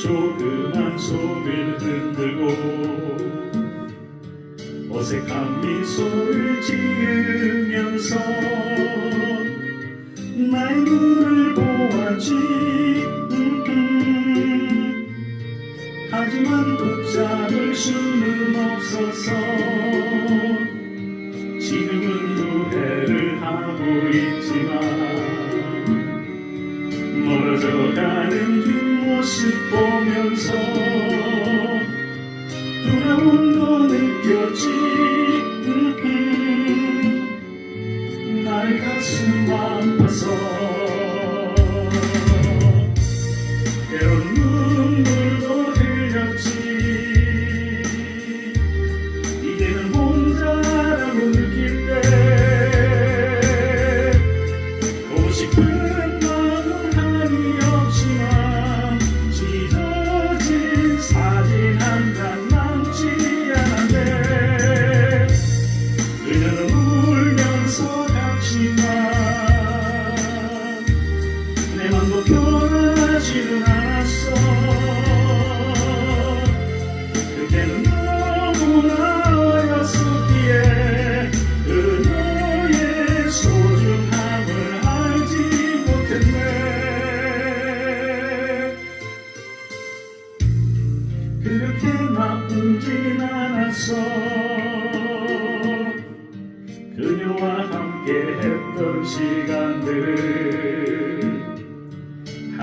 조그만 손을 흔들고 어색한 미소를 지으면서 나의 눈을 보았지. 하지만 붙잡을 수는 없어서 지금은 후회를 하고 있지 모습 보면서 두려움도 느꼈지 음, 음. 나의 가슴 아파서 그렇게 나쁘진 않았어 그녀와 함께 했던 시간들을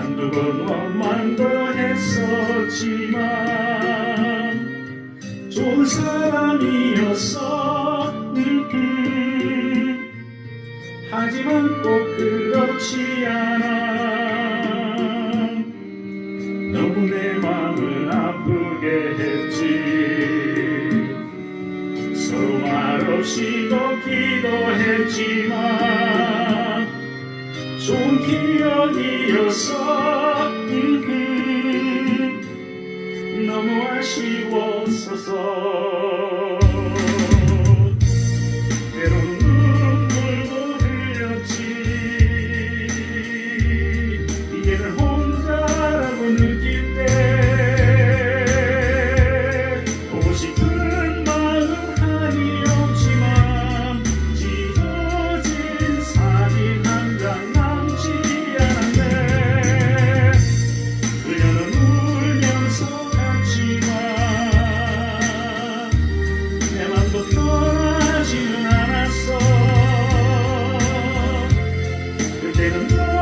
한두 번 원망도 했었지만 좋은 사람이었어. 음, 음. 하지만 꼭 그렇지 않아. 너무 내 맘을 아프게 했지. 서로 말없이도 기도했지만 좋은 기억이었 Thank.